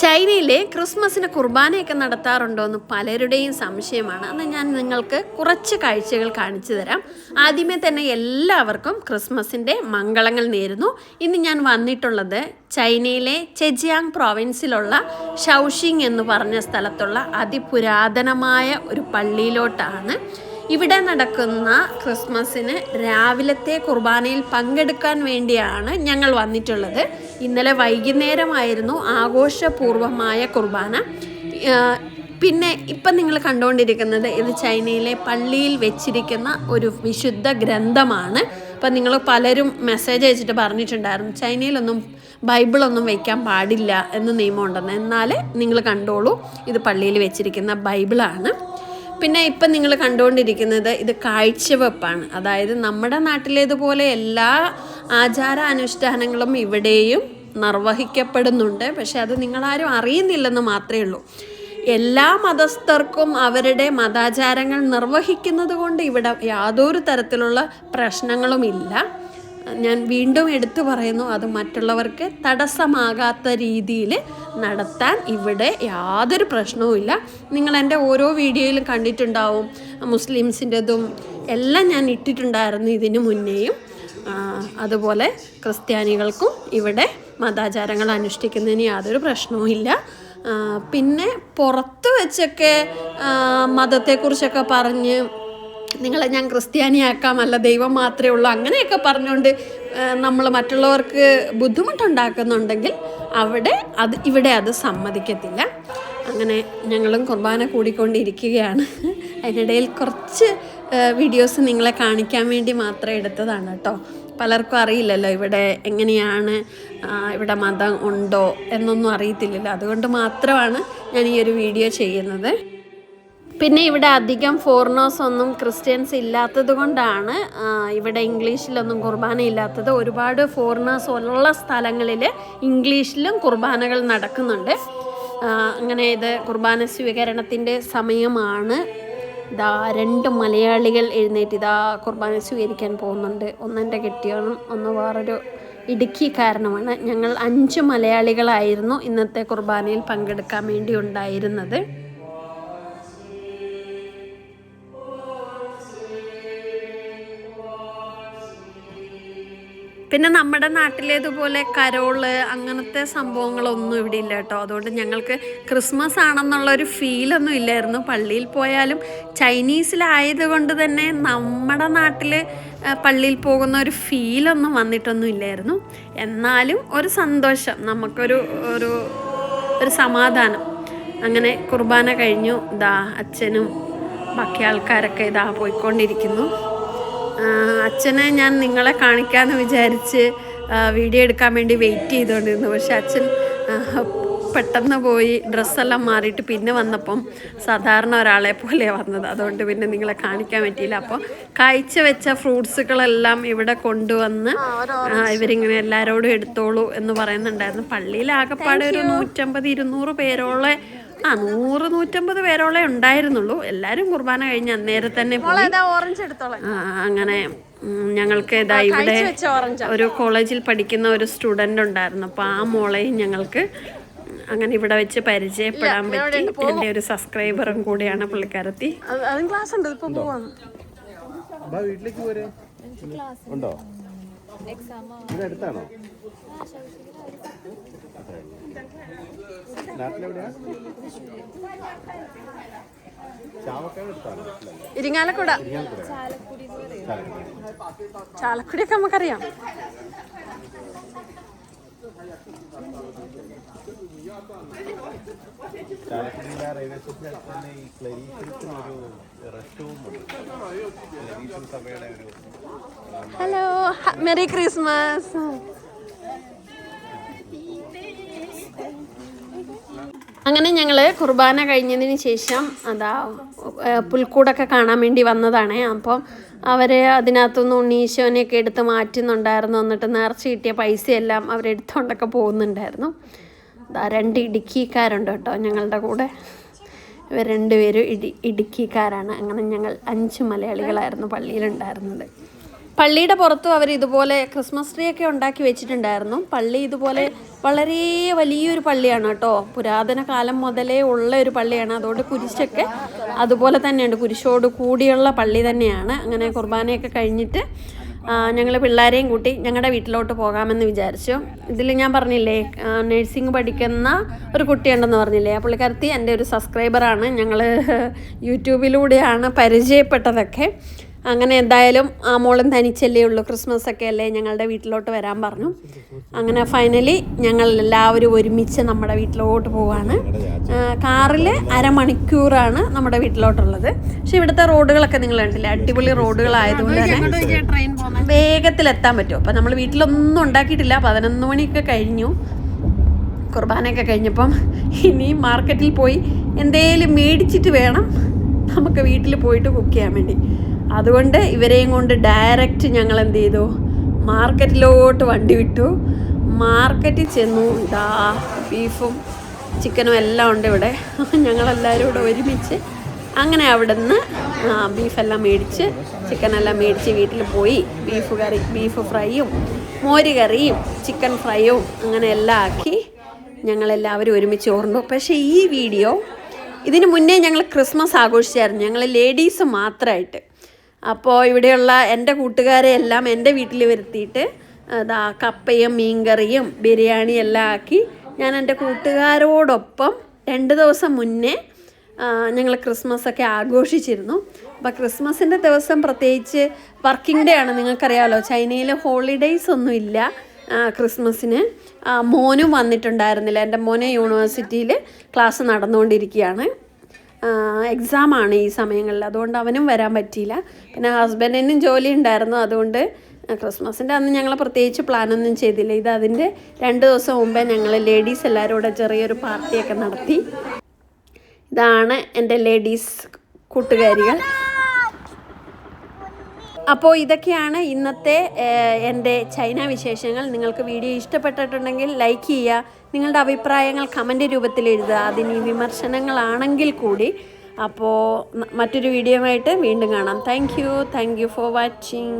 ചൈനയിലെ ക്രിസ്മസിന് കുർബാനയൊക്കെ നടത്താറുണ്ടോ എന്ന് പലരുടെയും സംശയമാണ്. അന്ന് ഞാൻ നിങ്ങൾക്ക് കുറച്ച് കാഴ്ചകൾ കാണിച്ചു തരാം. ആദ്യമേ തന്നെ എല്ലാവർക്കും ക്രിസ്മസിന്റെ മംഗളങ്ങൾ നേരുന്നു. ഇന്ന് ഞാൻ വന്നിട്ടുള്ളത് ചൈനയിലെ ചെജിയാങ് പ്രോവിൻസിലുള്ള ഷൗഷിങ് എന്ന് പറഞ്ഞ സ്ഥലത്തുള്ള അതിപുരാതനമായ ഒരു പള്ളിയിലോട്ടാണ്. ഇവിടെ നടക്കുന്ന ക്രിസ്മസിന് രാവിലത്തെ കുർബാനയിൽ പങ്കെടുക്കാൻ വേണ്ടിയാണ് ഞങ്ങൾ വന്നിട്ടുള്ളത്. ഇന്നലെ വൈകുന്നേരമായിരുന്നു ആഘോഷപൂർവമായ കുർബാന. പിന്നെ ഇപ്പം നിങ്ങൾ കണ്ടുകൊണ്ടിരിക്കുന്നത് ഇത് ചൈനയിലെ പള്ളിയിൽ വെച്ചിരിക്കുന്ന ഒരു വിശുദ്ധ ഗ്രന്ഥമാണ്. അപ്പം നിങ്ങൾ പലരും മെസ്സേജ് അയച്ചിട്ട് പറഞ്ഞിട്ടുണ്ടായിരുന്നു ചൈനയിലൊന്നും ബൈബിളൊന്നും വയ്ക്കാൻ പാടില്ല എന്ന് നിയമമുണ്ടെന്ന്. എന്നാൽ നിങ്ങൾ കണ്ടോളൂ ഇത് പള്ളിയിൽ വെച്ചിരിക്കുന്ന ബൈബിളാണ്. പിന്നെ ഇപ്പം നിങ്ങൾ കണ്ടുകൊണ്ടിരിക്കുന്നത് ഇത് കാഴ്ചവെപ്പാണ്. അതായത് നമ്മുടെ നാട്ടിലേതുപോലെ എല്ലാ ആചാര അനുഷ്ഠാനങ്ങളും ഇവിടെയും നിർവഹിക്കപ്പെടുന്നുണ്ട്. പക്ഷെ അത് നിങ്ങളാരും അറിയുന്നില്ലെന്ന് മാത്രമേ ഉള്ളൂ. എല്ലാ മതസ്ഥർക്കും അവരുടെ മതാചാരങ്ങൾ നിർവഹിക്കുന്നത് കൊണ്ട് ഇവിടെ യാതൊരു തരത്തിലുള്ള പ്രശ്നങ്ങളുമില്ല ഞാൻ വീണ്ടും എടുത്തു പറയുന്നു അത് മറ്റുള്ളവർക്ക് തടസ്സമാകാത്ത രീതിയിൽ നടത്താൻ ഇവിടെ യാതൊരു പ്രശ്നവുമില്ല നിങ്ങൾ എന്റെ ഓരോ വീഡിയോയിലും കണ്ടിട്ടുണ്ടാവും മുസ്ലിംസിന്റെതും എല്ലാം ഞാൻ ഇട്ടിട്ടുണ്ടായിരുന്നു ഇതിനു മുന്നേയും. അതുപോലെ ക്രിസ്ത്യാനികൾക്കും ഇവിടെ മതാചാരങ്ങൾ അനുഷ്ഠിക്കുന്നതിന് യാതൊരു പ്രശ്നവുമില്ല പിന്നെ പുറത്ത് വെച്ചൊക്കെ മതത്തെക്കുറിച്ചൊക്കെ പറഞ്ഞ് നിങ്ങളെ ഞാൻ ക്രിസ്ത്യാനിയാക്കാം അല്ല ദൈവം മാത്രമേ ഉള്ളൂ അങ്ങനെയൊക്കെ പറഞ്ഞുകൊണ്ട് നമ്മൾ മറ്റുള്ളവർക്ക് ബുദ്ധിമുട്ടുണ്ടാക്കുന്നുണ്ടെങ്കിൽ അവിടെ അത് ഇവിടെ അത് സമ്മതിക്കത്തില്ല. അങ്ങനെ ഞങ്ങളും കുർബാന കൂടിക്കൊണ്ടിരിക്കുകയാണ്. അതിനിടയിൽ കുറച്ച് വീഡിയോസ് നിങ്ങളെ കാണിക്കാൻ വേണ്ടി മാത്രം എടുത്തതാണ് കേട്ടോ. പലർക്കും അറിയില്ലല്ലോ ഇവിടെ എങ്ങനെയാണ് ഇവിടെ മതം ഉണ്ടോ എന്നൊന്നും അറിയത്തില്ലല്ലോ. അതുകൊണ്ട് മാത്രമാണ് ഞാൻ ഈ ഒരു വീഡിയോ ചെയ്യുന്നത്. പിന്നെ ഇവിടെ അധികം ഫോറിനേഴ്സ് ഒന്നും ക്രിസ്ത്യൻസ് ഇല്ലാത്തത് കൊണ്ടാണ് ഇവിടെ ഇംഗ്ലീഷിലൊന്നും കുർബാന ഇല്ലാത്തത്. ഒരുപാട് ഫോറിനേഴ്സ് ഉള്ള സ്ഥലങ്ങളിൽ ഇംഗ്ലീഷിലും കുർബാനകൾ നടക്കുന്നുണ്ട്. അങ്ങനെ ഇത് കുർബാന സ്വീകരണത്തിന്റെ സമയമാണ്. ഇതാ രണ്ട് മലയാളികൾ എഴുന്നേറ്റ് ഇതാ കുർബാന സ്വീകരിക്കാൻ പോകുന്നുണ്ട്. ഒന്നെന്റെ കെട്ടിയോണം ഒന്ന് വേറൊരു ഇടുക്കി കാരണമാണ് ഞങ്ങൾ അഞ്ച് മലയാളികളായിരുന്നു ഇന്നത്തെ കുർബാനയിൽ പങ്കെടുക്കാൻ വേണ്ടി ഉണ്ടായിരുന്നത്. പിന്നെ നമ്മുടെ നാട്ടിലേതുപോലെ കരോൾ അങ്ങനത്തെ സംഭവങ്ങളൊന്നും ഇവിടെ ഇല്ല കേട്ടോ. അതുകൊണ്ട് ഞങ്ങൾക്ക് ക്രിസ്മസ് ആണെന്നുള്ളൊരു ഫീലൊന്നും ഇല്ലായിരുന്നു. പള്ളിയിൽ പോയാലും ചൈനീസിലായതുകൊണ്ട് തന്നെ നമ്മുടെ നാട്ടിൽ പള്ളിയിൽ പോകുന്ന ഒരു ഫീലൊന്നും വന്നിട്ടൊന്നും ഇല്ലായിരുന്നു. എന്നാലും ഒരു സന്തോഷം നമുക്കൊരു ഒരു ഒരു സമാധാനം. അങ്ങനെ കുർബാന കഴിഞ്ഞു. ദാ അച്ഛനും ബാക്കി ആൾക്കാരൊക്കെ ഇതാ പോയിക്കൊണ്ടിരിക്കുന്നു. അച്ഛനെ ഞാൻ നിങ്ങളെ കാണിക്കാമെന്ന് വിചാരിച്ച് വീഡിയോ എടുക്കാൻ വേണ്ടി വെയിറ്റ് ചെയ്തുകൊണ്ടിരുന്നു പക്ഷെ അച്ഛൻ പെട്ടെന്ന് പോയി ഡ്രസ്സെല്ലാം മാറിയിട്ട് പിന്നെ വന്നപ്പം സാധാരണ ഒരാളെ പോലെ വന്നത്. അതുകൊണ്ട് പിന്നെ നിങ്ങളെ കാണിക്കാൻ പറ്റിയില്ല. അപ്പോൾ കായ്ച്ച വെച്ച ഫ്രൂട്ട്സുകളെല്ലാം ഇവിടെ കൊണ്ടുവന്ന് ഇവരിങ്ങനെ എല്ലാവരോടും എടുത്തോളൂ എന്ന് പറയുന്നുണ്ടായിരുന്നു. പള്ളിയിൽ ആകെപ്പാടെ ഒരു നൂറ്റമ്പത് ഇരുന്നൂറ് പേരോളെ ആ നൂറ് നൂറ്റമ്പത് പേരോളെ ഉണ്ടായിരുന്നുള്ളൂ. എല്ലാവരും കുർബാന കഴിഞ്ഞ് അന്നേരം തന്നെ ആ, അങ്ങനെ ഞങ്ങൾക്ക് ഇതാ ഇവിടെ ഒരു കോളേജിൽ പഠിക്കുന്ന ഒരു സ്റ്റുഡന്റ് ഉണ്ടായിരുന്നു. അപ്പോൾ ആ മോളെയും ഞങ്ങൾക്ക് അങ്ങനെ ഇവിടെ വെച്ച് പരിചയപ്പെടാൻ പറ്റി. എന്റെ ഒരു സബ്സ്ക്രൈബറും കൂടിയാണ് പുള്ളിക്കാരത്തി. ക്ലാസ് ഉണ്ട്? വീട്ടിലേക്ക് ഉണ്ടോ? ഇത് അടുത്താണോ നാട്ടിലെവിടെയാ? ചാവക്കാട് അടുത്താണോ ഇരിങ്ങാലക്കുട ചാലക്കുടിയൊക്കെ നമുക്കറിയാം. ചാലക്കുടിയിലെ റെയിൽവേ സ്റ്റേഷന്റെ അടുത്ത് തന്നെ ഈ ഒരു റെസ്റ്റ് റൂം ഉണ്ട്. സഭയുടെ ഒരു മെറി ക്രിസ്മസ് അങ്ങനെ ഞങ്ങൾ കുർബാന കഴിഞ്ഞതിന് ശേഷം അതാ പുൽക്കൂടൊക്കെ കാണാൻ വേണ്ടി വന്നതാണ്. അപ്പം അവർ അതിനകത്തുനിന്ന് ഉണ്ണീശോനെയൊക്കെ എടുത്ത് മാറ്റുന്നുണ്ടായിരുന്നു. എന്നിട്ട് നേർച്ച കിട്ടിയ പൈസയെല്ലാം അവരെടുത്തുകൊണ്ടൊക്കെ പോകുന്നുണ്ടായിരുന്നു. അതാ രണ്ട് ഇടുക്കിക്കാരുണ്ട് കേട്ടോ ഞങ്ങളുടെ കൂടെ. ഇവർ രണ്ടുപേരും ഇടി ഇടുക്കിക്കാരാണ്. അങ്ങനെ ഞങ്ങൾ അഞ്ച് മലയാളികളായിരുന്നു പള്ളിയിലുണ്ടായിരുന്നത്. പള്ളിയുടെ പുറത്തും അവർ ഇതുപോലെ ക്രിസ്മസ് ട്രീ ഒക്കെ ഉണ്ടാക്കി വെച്ചിട്ടുണ്ടായിരുന്നു. പള്ളി ഇതുപോലെ വളരെ വലിയൊരു പള്ളിയാണ് കേട്ടോ. പുരാതന കാലം മുതലേ ഉള്ള ഒരു പള്ളിയാണ്. അതുകൊണ്ട് കുരിശൊക്കെ അതുപോലെ തന്നെയുണ്ട്. കുരിശോട് കൂടിയുള്ള പള്ളി തന്നെയാണ്. അങ്ങനെ കുർബാനയൊക്കെ കഴിഞ്ഞിട്ട് ഞങ്ങൾ പിള്ളേരെയും കൂട്ടി ഞങ്ങളുടെ വീട്ടിലോട്ട് പോകാമെന്ന് വിചാരിച്ചു. ഇതിൽ ഞാൻ പറഞ്ഞില്ലേ നഴ്സിംഗ് പഠിക്കുന്ന ഒരു കുട്ടിയുണ്ടെന്ന് പറഞ്ഞില്ലേ? ആ പുള്ളിക്കാരത്തി എന്റെ ഒരു സബ്സ്ക്രൈബറാണ് ഞങ്ങൾ യൂട്യൂബിലൂടെയാണ് പരിചയപ്പെട്ടതൊക്കെ. അങ്ങനെ എന്തായാലും ആ മോളും തനിച്ചല്ലേ ഉള്ളൂ. ക്രിസ്മസ് ഒക്കെ അല്ലേ ഞങ്ങളുടെ വീട്ടിലോട്ട് വരാൻ പറഞ്ഞു. അങ്ങനെ ഫൈനലി ഞങ്ങൾ എല്ലാവരും ഒരുമിച്ച് നമ്മുടെ വീട്ടിലോട്ട് പോവാണ്. കാറിൽ അരമണിക്കൂറാണ് നമ്മുടെ വീട്ടിലോട്ടുള്ളത്. പക്ഷെ ഇവിടുത്തെ റോഡുകളൊക്കെ നിങ്ങൾ കണ്ടില്ലേ? അടിപൊളി റോഡുകളായതുകൊണ്ട് തന്നെ വേഗത്തിൽ എത്താൻ പറ്റും. അപ്പം നമ്മൾ വീട്ടിലൊന്നും ഉണ്ടാക്കിയിട്ടില്ല. പതിനൊന്ന് മണിയൊക്കെ കഴിഞ്ഞു. കുർബാനയൊക്കെ കഴിഞ്ഞപ്പം ഇനി മാർക്കറ്റിൽ പോയി എന്തേലും മേടിച്ചിട്ട് വേണം നമുക്ക് വീട്ടിൽ പോയിട്ട് കുക്ക് ചെയ്യാൻ വേണ്ടി. അതുകൊണ്ട് ഇവരെയും കൊണ്ട് ഡയറക്റ്റ് ഞങ്ങൾ എന്ത് ചെയ്തു? മാർക്കറ്റിലോട്ട് വണ്ടി വിട്ടു. മാർക്കറ്റിൽ ചെന്നു. ദാ ബീഫും ചിക്കനും എല്ലാം ഉണ്ട് ഇവിടെ. ഞങ്ങളെല്ലാവരും കൂടെ ഒരുമിച്ച് അങ്ങനെ അവിടെ നിന്ന് ബീഫെല്ലാം മേടിച്ച് ചിക്കനെല്ലാം മേടിച്ച് വീട്ടിൽ പോയി. ബീഫ് കറി ബീഫ് ഫ്രൈയും മോര് കറിയും ചിക്കൻ ഫ്രൈയും അങ്ങനെ എല്ലാം ആക്കി ഞങ്ങളെല്ലാവരും ഒരുമിച്ച് ഓർന്നു. പക്ഷേ ഈ വീഡിയോ ഇതിനു മുന്നേ ഞങ്ങൾ ക്രിസ്മസ് ആഘോഷിച്ചായിരുന്നു. ഞങ്ങൾ ലേഡീസ് മാത്രമായിട്ട്. അപ്പോൾ ഇവിടെയുള്ള എന്റെ കൂട്ടുകാരെ എല്ലാം എന്റെ വീട്ടിൽ വരുത്തിയിട്ട് അതാ കപ്പയും മീൻകറിയും ബിരിയാണി എല്ലാം ആക്കി ഞാൻ എന്റെ കൂട്ടുകാരോടൊപ്പം രണ്ട് ദിവസം മുന്നേ ഞങ്ങൾ ക്രിസ്മസ് ഒക്കെ ആഘോഷിച്ചിരുന്നു. അപ്പോൾ ക്രിസ്മസിന്റെ ദിവസം പ്രത്യേകിച്ച് വർക്കിംഗ് ഡേ ആണ് നിങ്ങൾക്കറിയാമല്ലോ ചൈനയിൽ ഹോളിഡേയ്സ് ഒന്നുമില്ല ക്രിസ്മസിന്. മോനും വന്നിട്ടുണ്ടായിരുന്നില്ല. എന്റെ മോനെ യൂണിവേഴ്സിറ്റിയിൽ ക്ലാസ് നടന്നുകൊണ്ടിരിക്കുകയാണ്. എക്സാമാണ് ഈ സമയങ്ങളിൽ. അതുകൊണ്ട് അവനും വരാൻ പറ്റിയില്ല. പിന്നെ ഹസ്ബൻഡിനും ജോലി ഉണ്ടായിരുന്നു. അതുകൊണ്ട് ക്രിസ്മസിന്റെ അന്ന് ഞങ്ങൾ പ്രത്യേകിച്ച് പ്ലാനൊന്നും ചെയ്തില്ല. ഇത് അതിന്റെ രണ്ട് ദിവസം മുമ്പേ ഞങ്ങൾ ലേഡീസ് എല്ലാവരും കൂടെ ചെറിയൊരു പാർട്ടിയൊക്കെ നടത്തി. ഇതാണ് എന്റെ ലേഡീസ് കൂട്ടുകാരികൾ. അപ്പോൾ ഇതൊക്കെയാണ് ഇന്നത്തെ എന്റെ ചൈന വിശേഷങ്ങൾ. നിങ്ങൾക്ക് വീഡിയോ ഇഷ്ടപ്പെട്ടിട്ടുണ്ടെങ്കിൽ ലൈക്ക് ചെയ്യുക. നിങ്ങളുടെ അഭിപ്രായങ്ങൾ കമന്റ് രൂപത്തിൽ എഴുതുക. അതിന് വിമർശനങ്ങളാണെങ്കിൽ കൂടി അപ്പോൾ മറ്റൊരു വീഡിയോ ആയിട്ട് വീണ്ടും കാണാം. Thank you thank you for watching